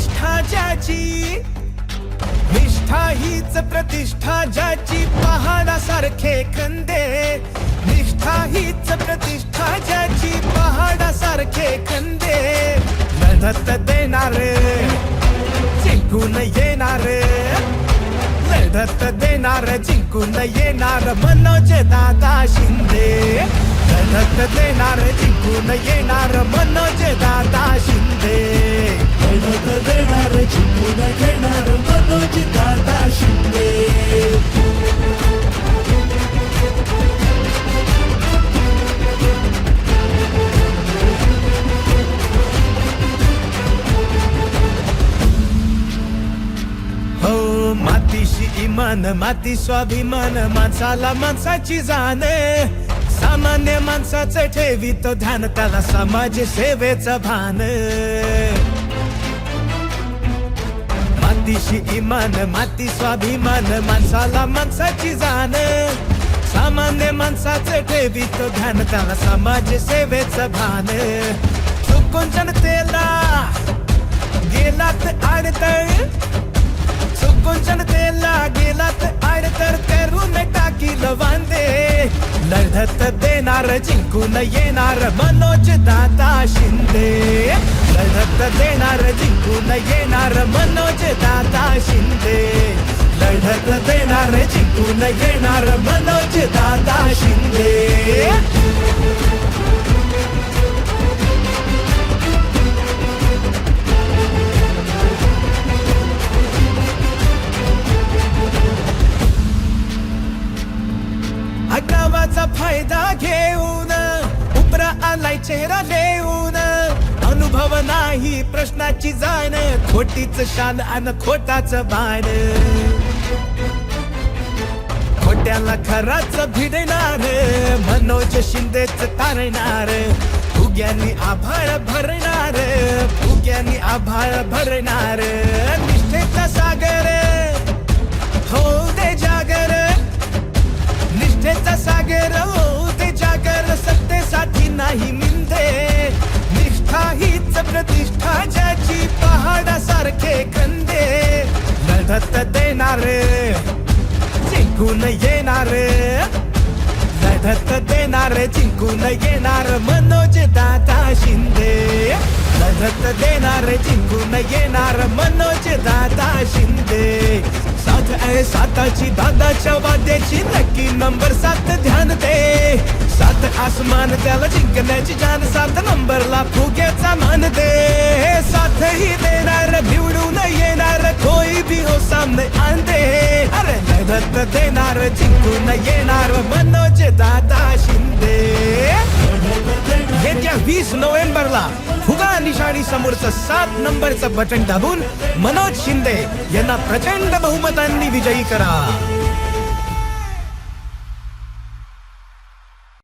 प्रतिष्ठा ज्याची निष्ठा हीच प्रतिष्ठा ज्याची पहाडासारखे खंदे. निष्ठा हीच प्रतिष्ठा ज्याची पहाडासारखे खंदे. लढत देणार जिंकून येणार. लढत देणार जिंकून येणार मनोज दादा शिंदे. लढत देणार जिंकून येणार मनोज दादा मातीशी इमान माती स्वाभिमान माणसाला माणसाची जाणे सामान्य माणसाचं ठेवी तो ध्यान त्याला समाज सेवेचं भान मातीशी इमान माती स्वाभिमान माणसाला माणसाची जाण सामान्य माणसाचं ठेवी तो ध्यान त्याला समाज सेवेचं भान चुकून जनतेला गेलात आडतळ जनतेला गेलात आडतर करून टाकी लवांदे. लढत देणार जिंकून येणार मनोज दादा शिंदे. लढत देणार जिंकून येणार मनोज दादा शिंदे. लढत देणार जिंकून येणार मनोज दादा शिंदे. चेहरा देऊन. अनुभव नाही प्रश्नाची जाण. खोटीच शान आणि खोटाच बाण. खोट्याला खराच भिडणार. मनोज शिंदेच तारणार. फुग्यांनी आभाळ भरणार. फुग्यांनी आभाळ भरणार. येणार जिंकून येणार? लढत देणार जिंकून येणार मनोज दादा शिंदे. लढत देणार जिंकून येणार मनोज दादा शिंदे. साथ आहे साताची दादाच्या वाद्याची नक्की नंबर सात ध्यान दे. सात आसमान त्याला जिंकण्याची जान सात नंबरला फुग्याचा मान दे. साथ ही देणार निवडून कोई हो सामने आणते अरे लढत देणार जिंकून येणार मनोज दादा शिंदे। येत्या वीस नोव्हेंबरला फुगा निशाणी समोरचं सात नंबरचं बटन दाबून मनोज शिंदे यांना प्रचंड बहुमतांनी विजयी करा.